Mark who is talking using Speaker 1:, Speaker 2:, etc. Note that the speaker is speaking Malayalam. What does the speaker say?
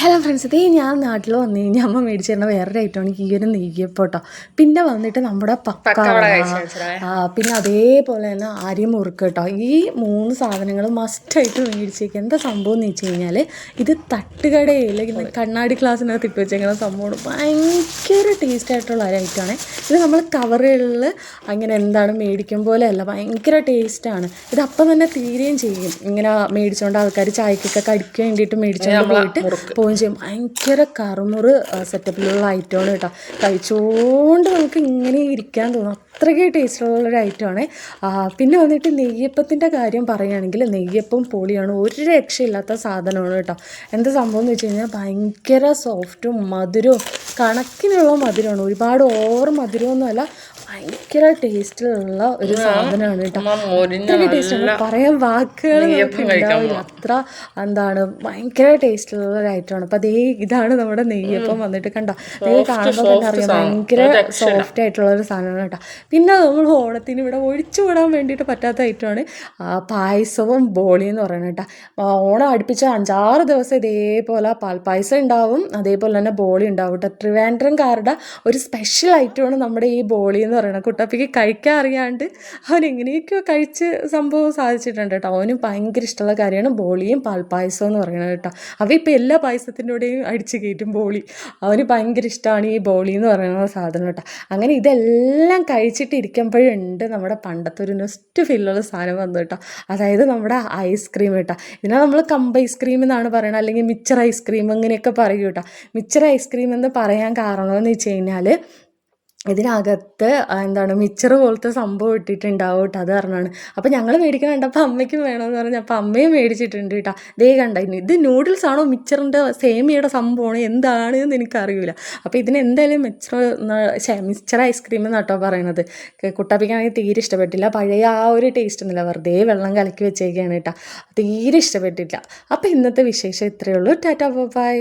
Speaker 1: ഹലോ ഫ്രണ്ട്സ് ഇതേ ഞാൻ നാട്ടിൽ വന്നു കഴിഞ്ഞാൽ അമ്മ മേടിച്ചു തരുന്ന വേറൊരു ഐറ്റമാണ് ഈ ഒരു നെയ്യപ്പോട്ടോ. പിന്നെ വന്നിട്ട് നമ്മുടെ പക്ക പിന്നെ അതേപോലെ തന്നെ അരി മുറുക്ക് കേട്ടോ ഈ മൂന്ന് സാധനങ്ങൾ മസ്റ്റായിട്ട് മേടിച്ചേക്കുക എന്താ സംഭവം എന്ന് വെച്ച് കഴിഞ്ഞാൽ ഇത് തട്ടുകടയിൽ കണ്ണാടി ക്ലാസ്സിനകത്ത് ഇട്ട് വെച്ചേക്കുന്ന സംഭവമാണ്. ഭയങ്കര ടേസ്റ്റ് ആയിട്ടുള്ള ഒരു ഐറ്റമാണ് ഇത് നമ്മൾ കവറുകളിൽ അങ്ങനെ എന്താണ് മേടിക്കും പോലെ അല്ല ഭയങ്കര ടേസ്റ്റാണ് ഇത് അപ്പം തന്നെ തീരുകയും ചെയ്യും. ഇങ്ങനെ മേടിച്ചുകൊണ്ട് ആൾക്കാർ ചായക്കൊക്കെ കടിക്കാൻ വേണ്ടിയിട്ട് മേടിച്ചുകൊണ്ട് പോയിട്ട് പോവുകയും ചെയ്യും. ഭയങ്കര കറുമുറ് സെറ്റപ്പിലുള്ള ഐറ്റമാണ് കേട്ടോ. കഴിച്ചുകൊണ്ട് നമുക്ക് ഇങ്ങനെ ഇരിക്കാൻ തോന്നും. അത്രയ്ക്ക് ടേസ്റ്റുള്ളൊരു ഐറ്റമാണ്. പിന്നെ വന്നിട്ട് നെയ്യപ്പത്തിന്റെ കാര്യം പറയുകയാണെങ്കിൽ നെയ്യപ്പം പൊളിയാണ് ഒരു രക്ഷയില്ലാത്ത സാധനമാണ് കേട്ടോ. എന്താ സംഭവം എന്ന് വെച്ച് കഴിഞ്ഞാൽ ഭയങ്കര സോഫ്റ്റും മധുരവും കണക്കിനുള്ള മധുരമാണ്. ഒരുപാട് ഓവർ മധുരമൊന്നുമല്ല. ഭയങ്കര ടേസ്റ്റിലുള്ള ഒരു സാധനമാണ് കേട്ടോ. പറയാൻ വാക്കുകൾ ഉണ്ടാവില്ല അത്ര എന്താണ് ഭയങ്കര ടേസ്റ്റിലുള്ള ഒരു ഐറ്റമാണ് അപ്പം അതേ ഇതാണ് നമ്മുടെ നെയ്യപ്പം വന്നിട്ട് കണ്ടോ? അതേ കാണുമ്പോൾ തന്നെ അറിയാം ഭയങ്കര സോഫ്റ്റ് ആയിട്ടുള്ള ഒരു സാധനമാണ് കേട്ടോ. പിന്നെ നമ്മൾ ഓണത്തിന് ഇവിടെ ഒഴിച്ചു വിടാൻ വേണ്ടിയിട്ട് പറ്റാത്ത ഐറ്റമാണ് പായസവും ബോളി എന്ന് പറയുന്നത് കേട്ടോ. ഓണം അടുപ്പിച്ച അഞ്ചാറ് ദിവസം ഇതേപോലെ പാൽപ്പായസം ഉണ്ടാവും അതേപോലെ തന്നെ ബോളി ഉണ്ടാവും കേട്ടോ. ട്രിവാൻഡ്രംകാരുടെ ഒരു സ്പെഷ്യൽ ഐറ്റമാണ് നമ്മുടെ ഈ ബോളി എന്ന് പറയുന്നത് കുട്ടപ്പിക്ക് കഴിക്കാൻ അറിയാണ്ട് അവൻ എങ്ങനെയൊക്കെയോ കഴിച്ച് സംഭവം സാധിച്ചിട്ടുണ്ട് കേട്ടോ. അവനും ഭയങ്കര ഇഷ്ടമുള്ള കാര്യമാണ് ബോളിയും പാൽപ്പായസം എന്ന് പറയുന്നത് കേട്ടോ. അവ ഇപ്പോൾ എല്ലാ പായസത്തിന്റെ കൂടെയും അടിച്ച് കയറ്റും ബോളി. അവന് ഭയങ്കര ഇഷ്ടമാണ് ഈ ബോളി എന്ന് പറയുന്ന സാധനം കേട്ടോ. അങ്ങനെ ഇതെല്ലാം കഴിച്ചിട്ട് ഇരിക്കുമ്പോഴുണ്ട് നമ്മുടെ പണ്ടത്തെ ഒരു നെസ്റ്റ് ഫീലുള്ള സാധനം വന്നു കേട്ടോ. അതായത് നമ്മുടെ ഐസ്ക്രീം കേട്ടോ. ഇതിനെ നമ്മൾ കമ്പ് ഐസ്ക്രീം എന്നാണ് പറയുന്നത് അല്ലെങ്കിൽ മിച്ചർ ഐസ്ക്രീം അങ്ങനെയൊക്കെ പറയും കേട്ടോ. മിച്ചർ ഐസ്ക്രീം എന്ന് പറയാൻ കാരണമെന്ന് വെച്ച് കഴിഞ്ഞാൽ ഇതിനകത്ത് എന്താണ് മിച്ചർ പോലത്തെ സംഭവം ഇട്ടിട്ടുണ്ടാവും കേട്ടോ അത് പറഞ്ഞാണ്. അപ്പോൾ ഞങ്ങൾ മേടിക്കാൻ കണ്ടപ്പോൾ അമ്മയ്ക്കും വേണമെന്ന് പറഞ്ഞു അപ്പോൾ അമ്മയും മേടിച്ചിട്ടുണ്ട് കേട്ടോ ദേ കണ്ട ഇത് നൂഡിൽസ് ആണോ മിച്ചറിന്റെ സേമിയയുടെ സംഭവമാണോ എന്താണ് എന്ന് എനിക്കറിയില്ല അപ്പോൾ ഇതിന് എന്തായാലും മിച്ചർ മിച്ചർ ഐസ്ക്രീം എന്നാട്ടോ പറയണത്. കുട്ടാപ്പിക്കാണെങ്കിൽ തീരെ ഇഷ്ടപ്പെട്ടില്ല. പഴയ ആ ഒരു ടേസ്റ്റ് ഒന്നുമില്ല. വെറുതെ വെള്ളം കലക്കി വെച്ചേക്കാണ് കേട്ടോ തീരെ ഇഷ്ടപ്പെട്ടില്ല. അപ്പോൾ ഇന്നത്തെ വിശേഷം ഇത്രയേ ഉള്ളൂ. Tata bye.